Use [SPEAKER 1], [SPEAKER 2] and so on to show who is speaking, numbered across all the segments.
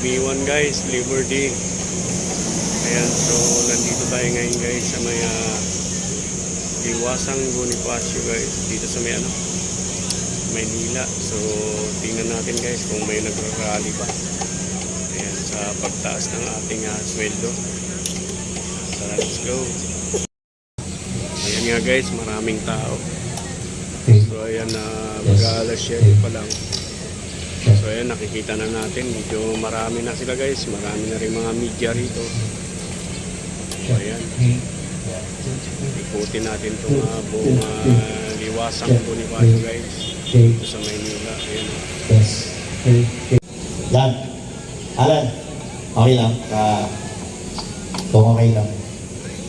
[SPEAKER 1] B1 guys, Liberty. Ayan, so nandito tayo ngayon guys sa may uh, Iwasang Bonifacio guys, dito sa may ano, Maynila. So tingnan natin guys kung may nagrarally pa. Ayan, sa pagtaas ng ating uh, sweldo. Tara, let's go. Ayan nga guys, maraming tao. So ayan na uh, mag-aalas 7 pa lang. So ayan, nakikita na natin. Medyo marami na sila guys. Marami na rin mga media rito. So ayan, ikutin natin itong uh, buong uh, liwasang Bonifacio guys. Dito sa Maynila. Ayan.
[SPEAKER 2] Yes. Yan. Alan. Okay lang. Uh, kung okay lang.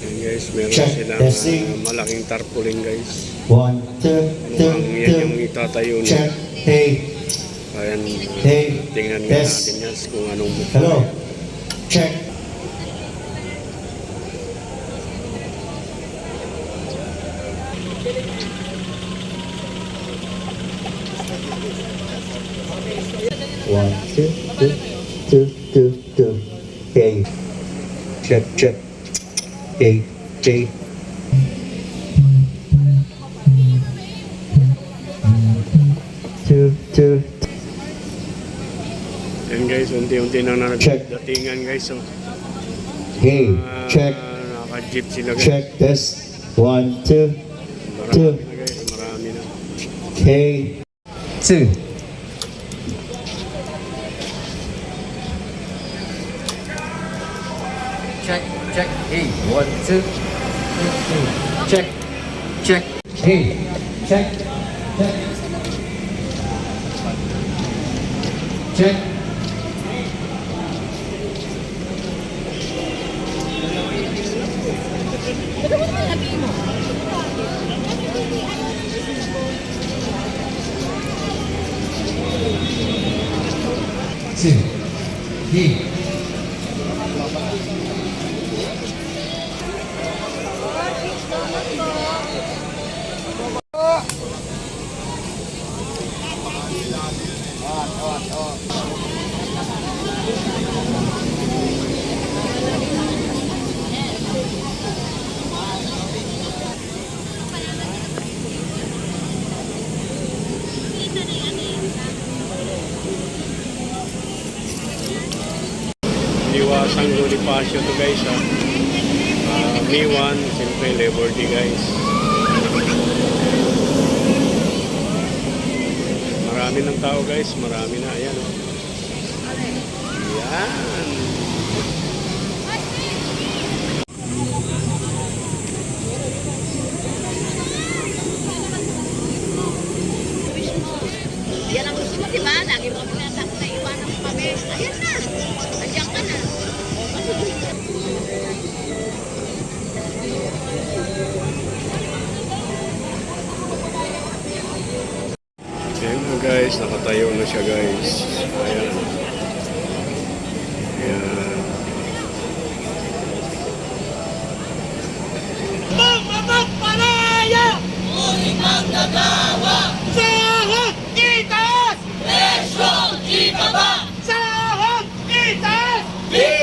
[SPEAKER 1] Ayan guys, meron
[SPEAKER 2] Check,
[SPEAKER 1] silang uh, malaking tarpaulin guys.
[SPEAKER 2] One, two, two,
[SPEAKER 1] Mukhang yan yung
[SPEAKER 2] two.
[SPEAKER 1] itatayo
[SPEAKER 2] Check.
[SPEAKER 1] nila.
[SPEAKER 2] Hey.
[SPEAKER 1] Ayan,
[SPEAKER 2] Hey.
[SPEAKER 1] tingnan nga
[SPEAKER 2] Yes.
[SPEAKER 1] natin yan kung anong mukha.
[SPEAKER 2] Hello. Check. One, two, two, two, two, two. Hey. Check, check. Hey, hey. Two, two,
[SPEAKER 1] guys, unti-unti nang
[SPEAKER 2] Check.
[SPEAKER 1] nagdatingan guys. So,
[SPEAKER 2] hey.
[SPEAKER 1] uh,
[SPEAKER 2] Check.
[SPEAKER 1] Naka-jeep sila guys.
[SPEAKER 2] Check this. One, two.
[SPEAKER 1] Marami
[SPEAKER 2] Two.
[SPEAKER 1] na guys, marami na.
[SPEAKER 2] K. Two.
[SPEAKER 3] check, check, hey, one, two, check, check, hey, check, check, check. Sì. Di. Oh, oh, oh.
[SPEAKER 1] Liwasang Bonifacio to guys ha. Uh, Miwan, siyempre Liberty guys. Marami ng tao guys, marami na. Ayan o. Yan.
[SPEAKER 4] Yan
[SPEAKER 1] guys, nakatayo na siya guys. Ayan. Ayan.
[SPEAKER 5] Sahod itaas! Presyo ibaba! Sahod itaas! Bigay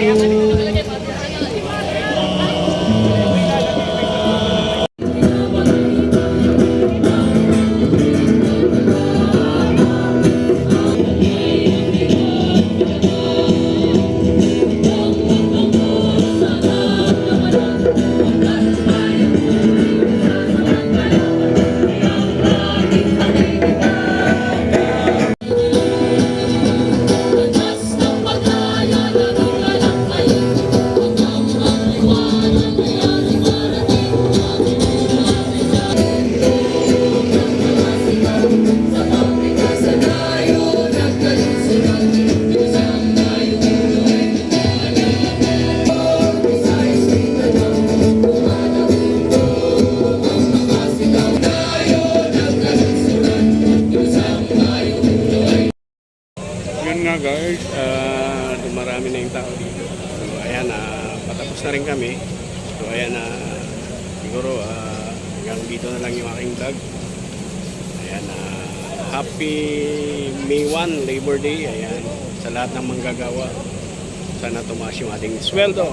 [SPEAKER 5] Anthony. guys, uh,
[SPEAKER 1] dumarami na yung
[SPEAKER 5] tao dito. So, ayan, uh,
[SPEAKER 1] tapos na rin kami. So ayan na siguro ah, hanggang dito na lang yung aking vlog. Ayan na happy May 1 Labor Day. Ayan sa lahat ng manggagawa. Sana tumaas yung ating sweldo.